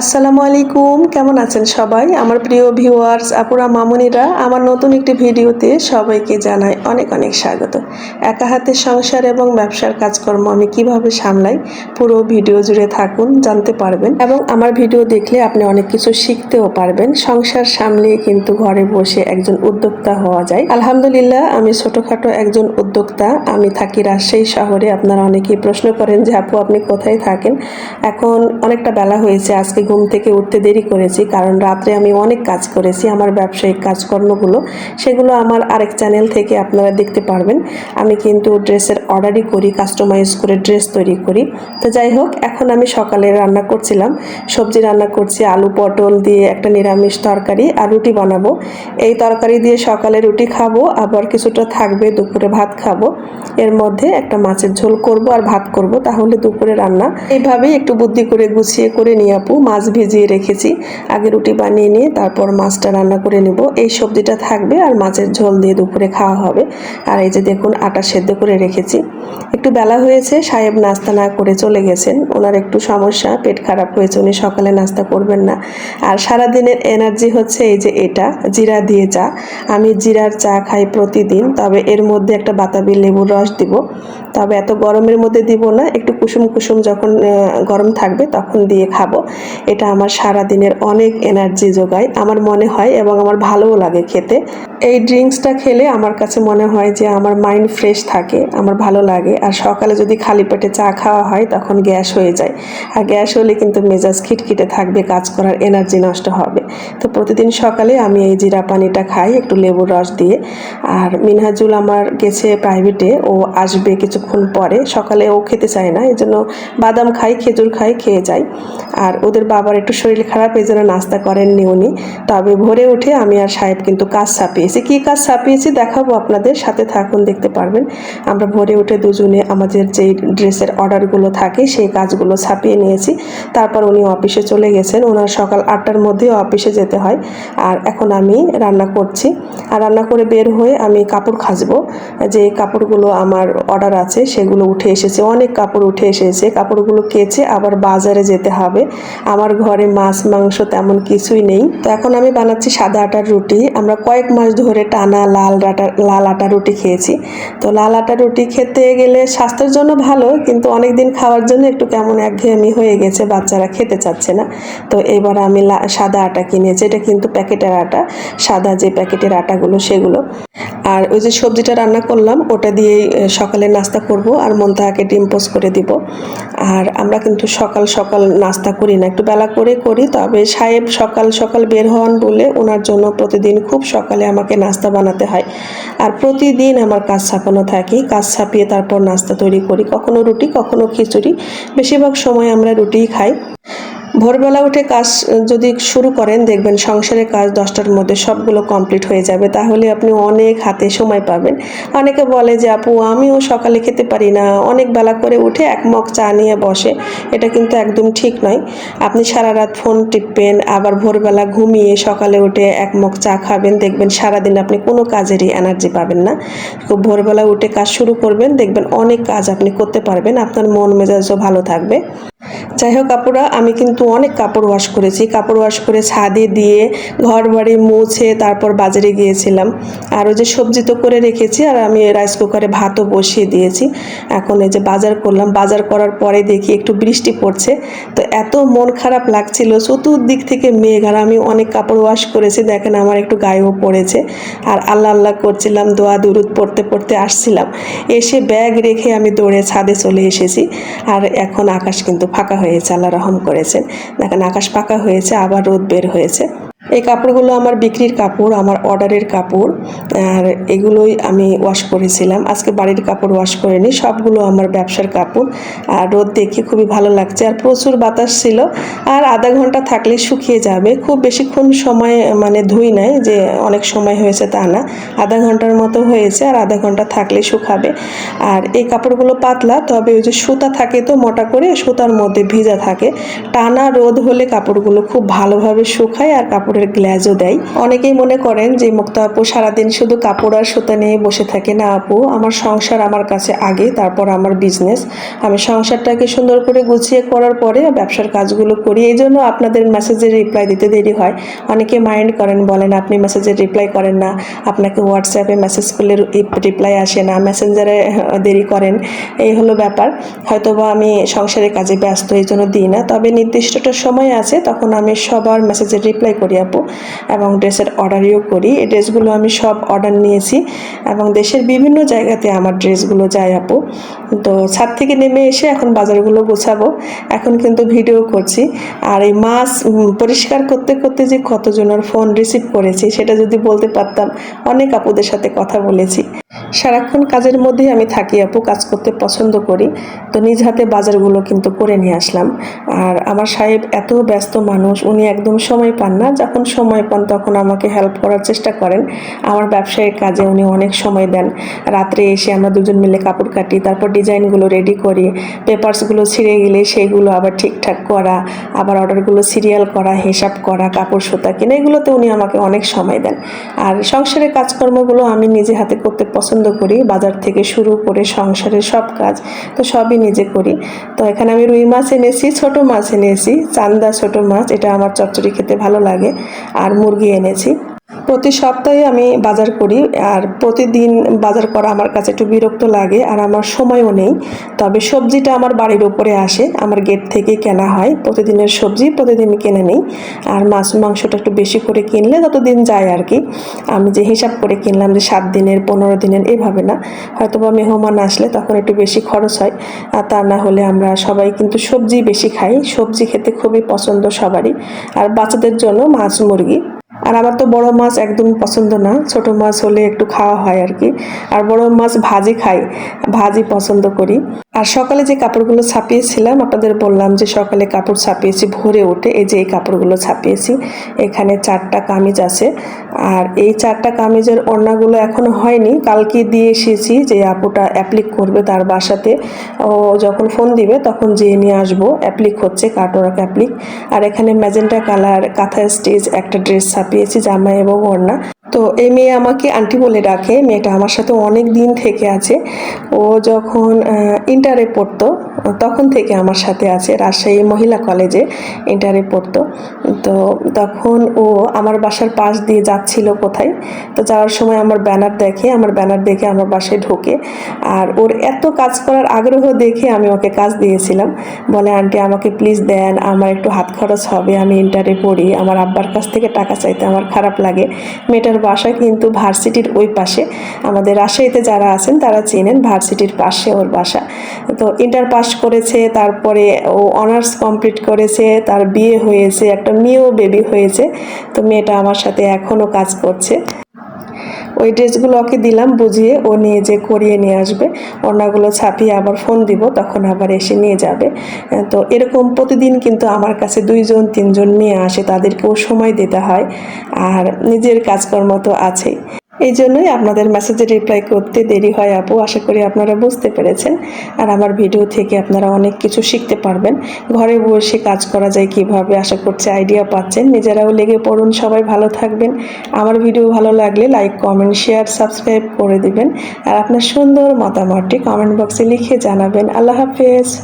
আসসালামু আলাইকুম, কেমন আছেন সবাই? আমার প্রিয় ভিউয়ার্স আপুরা, মামুনিরা, আমার নতুন একটি ভিডিওতে সবাইকে জানাই অনেক অনেক স্বাগত। একা হাতে সংসার এবং ব্যবসার কাজকর্ম আমি কীভাবে সামলাই পুরো ভিডিও জুড়ে থাকুন, জানতে পারবেন। এবং আমার ভিডিও দেখলে আপনি অনেক কিছু শিখতেও পারবেন। সংসার সামলিয়ে কিন্তু ঘরে বসে একজন উদ্যোক্তা হওয়া যায়। আলহামদুলিল্লাহ, আমি ছোটখাটো একজন উদ্যোক্তা। আমি থাকি রাজশাহী শহরে। আপনারা অনেকেই প্রশ্ন করেন যে, আপু, আপনি কোথায় থাকেন? এখন অনেকটা বেলা হয়েছে। আজকে ঘুম থেকে উঠতে দেরি করেছি, কারণ রাত্রে আমি অনেক কাজ করেছি, আমার ব্যবসায়িক কাজকর্মগুলো, সেগুলো আমার আরেক চ্যানেল থেকে আপনারা দেখতে পারবেন। আমি কিন্তু ড্রেসের অর্ডারই করি, কাস্টমাইজ করে ড্রেস তৈরি করি। তো যাই হোক, এখন আমি সকালে রান্না করছিলাম, সবজি রান্না করছি, আলু পটল দিয়ে একটা নিরামিষ তরকারি আর রুটি বানাবো। এই তরকারি দিয়ে সকালে রুটি খাব, আবার কিছুটা থাকবে, দুপুরে ভাত খাব। এর মধ্যে একটা মাছের ঝোল করব আর ভাত করব, তাহলে দুপুরে রান্না। এইভাবেই একটু বুদ্ধি করে গুছিয়ে করে নিয়ে আপু মাছ ভিজিয়ে রেখেছি। আগে রুটি বানিয়ে নিয়ে তারপর মাছটা রান্না করে নেব। এই সবজিটা থাকবে আর মাছের ঝোল দিয়ে দুপুরে খাওয়া হবে। আর এই যে দেখুন, আটা সেদ্ধ করে রেখেছি। একটু বেলা হয়েছে, সাহেব নাস্তা না করে চলে গেছেন। ওনার একটু সমস্যা, পেট খারাপ হয়েছে, উনি সকালে নাস্তা করবেন না। আর সারাদিনের এনার্জি হচ্ছে এই যে এটা, জিরা দিয়ে চা। আমি জিরার চা খাই প্রতিদিন, তবে এর মধ্যে একটা বাতাবি লেবুর রস দিব। তবে এত গরমের মধ্যে দিব না, একটু কুসুম কুসুম যখন গরম থাকবে তখন দিয়ে খাব। এটা আমার সারা দিনের অনেক এনার্জি যোগায়, আমার মনে হয় এবং আমার ভালোও লাগে খেতে। এই ড্রিঙ্কসটা খেলে আমার কাছে মনে হয় যে আমার মাইন্ড ফ্রেশ থাকে, আমার ভালো লাগে। আর সকালে যদি খালি পেটে চা খাওয়া হয় তখন গ্যাস হয়ে যায়। আর গ্যাস হলে কিন্তু মেজাজ খিটখিটে থাকবে, কাজ করার এনার্জি নষ্ট হবে। তো প্রতিদিন সকালে আমি এই জিরা পানিটা খাই, একটু লেবুর রস দিয়ে। আর মিনহাজুল আমার গেছে প্রাইভেটে ও আসবে কিছুক্ষণ পরে। সকালে ও খেতে চায় না এই জন্য বাদাম খাই, খেজুর খাই, খেয়ে যায়। আর ওদের বাবার একটু শরীর খারাপ, এই জন্য নাস্তা করেননি উনি। তবে ভোরে উঠে আমি আর সাহেব কিন্তু কাজ ছাপিয়েছি। কী কাজ ছাপিয়েছি দেখাবো আপনাদের, সাথে থাকুন, দেখতে পারবেন। আমরা ভোরে উঠে দুজনে আমাদের যেই ড্রেসের অর্ডারগুলো থাকে, সেই কাজগুলো ছাপিয়ে নিয়েছি। তারপর উনি অফিসে চলে গেছেন। ওনার সকাল আটটার মধ্যে অফিসে যেতে হয়। আর এখন আমি রান্না করছি। আর রান্না করে বের হয়ে আমি কাপড় খাজবো। যে কাপড়গুলো আমার অর্ডার আছে, সেগুলো উঠে এসেছে। অনেক কাপড় উঠে এসেছে। কাপড়গুলো কেচে আবার বাজারে যেতে হবে। আমার ঘরে মাছ, মাংস তেমন কিছুই নেই। তো এখন আমি বানাচ্ছি সাদা আটার রুটি। আমরা কয়েক মাস ধরে টানা লাল আটা লাল আটা রুটি খেয়েছি। তো লাল আটা রুটি খেতে গেলে স্বাস্থ্যের জন্য ভালো, কিন্তু অনেক দিন খাওয়ার জন্য একটু কেমন একঘেয়েমি হয়ে গেছে, বাচ্চারা খেতে চাচ্ছে না। তো এবার আমি সাদা আটা কিনেছি। এটা কিন্তু প্যাকেটের আটা, সাদা যে প্যাকেটের আটাগুলো সেগুলো। আর ওই যে সবজিটা রান্না করলাম, ওটা দিয়েই সকালে নাস্তা করব, আর মন্তাহাকে ডিম পোস্ট করে দিব। আর আমরা কিন্তু সকাল সকাল নাস্তা করি না, একটু বেলা করে করি, তবে সাহেব সকাল সকাল বের হন বলে ওনার জন্য প্রতিদিন খুব সকালে আমাকে নাস্তা বানাতে হয়। আর প্রতিদিন আমার কাজ ছাপানো থাকে কাজ ছাপিয়ে তারপর নাস্তা তৈরি করি। কখনো রুটি, কখনো খিচুড়ি। বেশিরভাগ সময় আমরা রুটিই খাই। ভোরবেলা উঠে কাজ যদি শুরু করেন, দেখবেন সংসারের কাজ দশটার মধ্যে সবগুলো কমপ্লিট হয়ে যাবে। তাহলে আপনি অনেক হাতে সময় পাবেন। অনেকে বলে যে, আপু, আমিও সকালে খেতে পারি না। অনেক বেলা করে উঠে এক মগ চা নিয়ে বসে। এটা কিন্তু একদম ঠিক নয়। আপনি সারা রাত ফোন টিপবেন, আবার ভোরবেলা ঘুমিয়ে সকালে উঠে এক মগ চা খাবেন। দেখবেন সারাদিন আপনি কোনো কাজেরই এনার্জি পাবেন না। খুব ভোরবেলা উঠে কাজ শুরু করবেন, দেখবেন অনেক কাজ আপনি করতে পারবেন। আপনার মন মেজাজও ভালো থাকবে। যাই হোক কাপড়া আমি কিন্তু অনেক কাপড় ওয়াশ করেছি। কাপড় ওয়াশ করে ছাদে দিয়ে ঘর বাড়ি মুছে তারপর বাজারে গিয়েছিলাম। আর ওই যে সবজি তো করে রেখেছি আর আমি রাইস কুকারে ভাতও বসিয়ে দিয়েছি। এখন এই যে বাজার করলাম। বাজার করার পরে দেখি একটু বৃষ্টি পড়ছে। তো এত মন খারাপ লাগছিল। চতুর্দিক থেকে মেঘ আর আমি অনেক কাপড় ওয়াশ করেছি। দেখেন আমার একটু গায়েও পড়েছে। আর আল্লাহ আল্লাহ করছিলাম, দোয়া দুরুদ পড়তে পড়তে আসছিলাম। এসে ব্যাগ রেখে আমি দৌড়ে ছাদে চলে এসেছি। আর এখন আকাশ কিন্তু ফাঁকা হয়েছে, আল্লাহ রহম করেছেন। দেখেন আকাশ পাকা হয়েছে আবার রোদ বের হয়েছে। এই কাপড়গুলো আমার বিক্রির কাপড়, আমার অর্ডারের কাপড়, আর এগুলোই আমি ওয়াশ করেছিলাম। আজকে বাড়ির কাপড় ওয়াশ করিনি, সবগুলো আমার ব্যবসার কাপড়। আর রোদ দেখে খুবই ভালো লাগছে। আর প্রচুর বাতাস ছিল, আর আধা ঘণ্টা থাকলে শুকিয়ে যাবে। খুব বেশিক্ষণ সময় মানে ধুই নাই যে অনেক সময় হয়েছে তা না। আধা ঘণ্টার মতো হয়েছে, আর আধা ঘণ্টা থাকলে শুকাবে। আর এই কাপড়গুলো পাতলা, তবে ওই যে সুতা থাকে তো মোটা করে, সুতার মধ্যে ভিজা থাকে। টানা রোদ হলে কাপড়গুলো খুব ভালোভাবে শুকায়, আর কাপড়ের কাপড়ের গ্ল্যাজও দেয়। অনেকেই মনে করেন যে, মুক্তা আপু সারাদিন শুধু কাপড় আর সুতা নিয়ে বসে থাকে। না আপু, আমার সংসার আমার কাছে আগে, তারপর আমার বিজনেস আমি সংসারটাকে সুন্দর করে গুছিয়ে করার পরে ব্যবসার কাজগুলো করি। এই জন্য আপনাদের মেসেজের রিপ্লাই দিতে দেরি হয়। অনেকে মাইন্ড করেন, বলেন, আপনি মেসেজের রিপ্লাই করেন না। আপনাকে হোয়াটসঅ্যাপে মেসেজ করলে রিপ্লাই আসে না। মেসেঞ্জারে দেরি করেন। এই হলো ব্যাপার। হয়তোবা আমি সংসারের কাজে ব্যস্ত, এই জন্য দিই না। তবে নির্দিষ্টটা সময় আছে, তখন আমি সবার মেসেজের রিপ্লাই করি আপু এবং ড্রেসের অর্ডারিও করি। এই ড্রেসগুলো আমি সব অর্ডার নিয়েছি এবং দেশের বিভিন্ন জায়গাতে আমার ড্রেসগুলো যায়, আপু। তো ছাদ থেকে নেমে এসে এখন বাজারগুলো গোছাবো। এখন কিন্তু ভিডিও করছি। আর এই মাছ পরিষ্কার করতে করতে যে কতজনের ফোন রিসিভ করেছি, সেটা যদি বলতে পারতাম, অনেক আপুদের সাথে কথা বলেছি। সারাক্ষণ কাজের মধ্যেই আমি থাকি, আপু, কাজ করতে পছন্দ করি। তো নিজ হাতে বাজারগুলো কিন্তু করে নিয়ে আসলাম। আর আমার সাহেব এত ব্যস্ত মানুষ, উনি একদম সময় পান না। যখন সময় পান, তখন আমাকে হেল্প করার চেষ্টা করেন। আমার ব্যবসায়িক কাজে উনি অনেক সময় দেন। রাত্রে এসে আমরা দুজন মিলে কাপড় কাটি, তারপর ডিজাইনগুলো রেডি করি পেপারসগুলো ছিঁড়ে গেলে সেগুলো আবার ঠিকঠাক করা আবার অর্ডারগুলো সিরিয়াল করা, হিসাব করা, কাপড় সুতা কেনা, এগুলোতে উনি আমাকে অনেক সময় দেন। আর সংসারের কাজকর্মগুলো আমি নিজে হাতে করতে পছন্দ করি, বাজার থেকে শুরু করে সংসারের সব কাজ তো সবই নিজে করি। তো এখানে আমি রুই মাছ এনেছি, ছোট মাছ এনেছি, চান্দা ছোট মাছ, এটা আমার চচ্চড়ি খেতে ভালো লাগে, আর মুরগি এনেছি। প্রতি সপ্তাহে আমি বাজার করি আর প্রতিদিন বাজার করা আমার কাছে একটু বিরক্ত লাগে আর আমার সময়ও নেই। তবে সবজিটা আমার বাড়ির উপরে আসে, আমার গেট থেকে কেনা হয়। প্রতিদিনের সবজি প্রতিদিন কিনে নিই আর মাছ মাংসটা একটু বেশি করে কিনলে ততদিন যায় আর কি। আমি যে হিসাব করে কিনলাম যে সাত দিনের, পনেরো দিনের এভাবে না হয়তো বা মেহমান আসলে তখন একটু বেশি খরচ হয়। আর তা না হলে আমরা সবাই কিন্তু সবজি বেশি খাই, সবজি খেতে খুবই পছন্দ সবারই। আর বাচ্চাদের জন্য মাছ মুরগি। আর আমার তো বড় মাছ একদম পছন্দ না, ছোট মাছ হলে একটু খাওয়া হয় আর কি। আর বড় মাছ ভাজি খাই, ভাজি পছন্দ করি। আর সকালে যে কাপড়গুলো ছাপিয়েছিলাম, আপনাদের বললাম যে সকালে কাপড় ছাপিয়েছি, ভোরে উঠে এই যে এই কাপড়গুলো ছাপিয়েছি, এখানে চারটা কামিজ আছে। আর এই চারটা কামিজের ওড়নাগুলো এখনও হয়নি, কালকে দিয়ে এসেছি যে আপুটা অ্যাপ্লিক করবে তার বাসাতে। ও যখন ফোন দিবে তখন যেয়ে নিয়ে আসব অ্যাপ্লিক হচ্ছে কাটোয়ার অ্যাপ্লিক আর এখানে ম্যাজেন্টা কালার, কাঁথা স্টেজ একটা ড্রেস ছাপিয়েছি জামা এবং ওড়না। তো এই মেয়ে আমাকে আন্টি বলে ডাকে, মেয়েটা আমার সাথে অনেক দিন থেকে আছে। ও যখন ইন্টারে পড়তো তখন থেকে আমার সাথে আছে রাজশাহী মহিলা কলেজে ইন্টারে পড়তো। তো তখন ও আমার বাসার পাশ দিয়ে যাচ্ছিল কোথায়? তো যাওয়ার সময় আমার ব্যানার দেখে, আমার ব্যানার দেখে আমার বাসায় ঢোকে। আর ওর এত কাজ করার আগ্রহ দেখে আমি ওকে কাজ দিয়েছিলাম। বলে, আন্টি, আমাকে প্লিজ দেন, আমার একটু হাত খরচ হবে, আমি ইন্টারে পড়ি। আমার আব্বার কাছ থেকে টাকা চাইতে আমার খারাপ লাগে। মেয়েটার বাসা কিন্তু ভার্সিটির ওই পাশে। আমাদের রাজশাহীতে যারা আছেন, তারা চেনেন ভার্সিটির পাশে ওর বাসা। তো ইন্টার পাস করেছে, তারপরে ও অনার্স কমপ্লিট করেছে, তার বিয়ে হয়েছে, একটা মেয়েও বেবি হয়েছে, তো মেয়েটা আমার সাথে এখনও কাজ করছে। ওই ড্রেসগুলো ওকে দিলাম, বুঝিয়ে ও নিয়ে যে করিয়ে নিয়ে আসবে। ওড়নাগুলো ছাপিয়ে আবার ফোন দিব, তখন আবার এসে নিয়ে যাবে। তো এরকম প্রতিদিন কিন্তু আমার কাছে দুইজন, তিনজন মেয়ে আসে, তাদেরকেও সময় দিতে হয়, আর নিজের কাজকর্ম তো আছেই। এই জন্যই আপনাদের মেসেজে রিপ্লাই করতে দেরি হয় আপু। আশা করি আপনারা বুঝতে পেরেছেন। আর আমার ভিডিও থেকে আপনারা অনেক কিছু শিখতে পারবেন। ঘরে বসে কাজ করা যায় কীভাবে, আশা করছি আইডিয়া পাচ্ছেন। নিজেরাও লেগে পড়ুন, সবাই ভালো থাকবেন। আমার ভিডিও ভালো লাগলে লাইক কমেন্ট শেয়ার সাবস্ক্রাইব করে দিবেন। আর আপনার সুন্দর মতামতটি কমেন্ট বক্সে লিখে জানাবেন। আল্লাহ হাফেজ।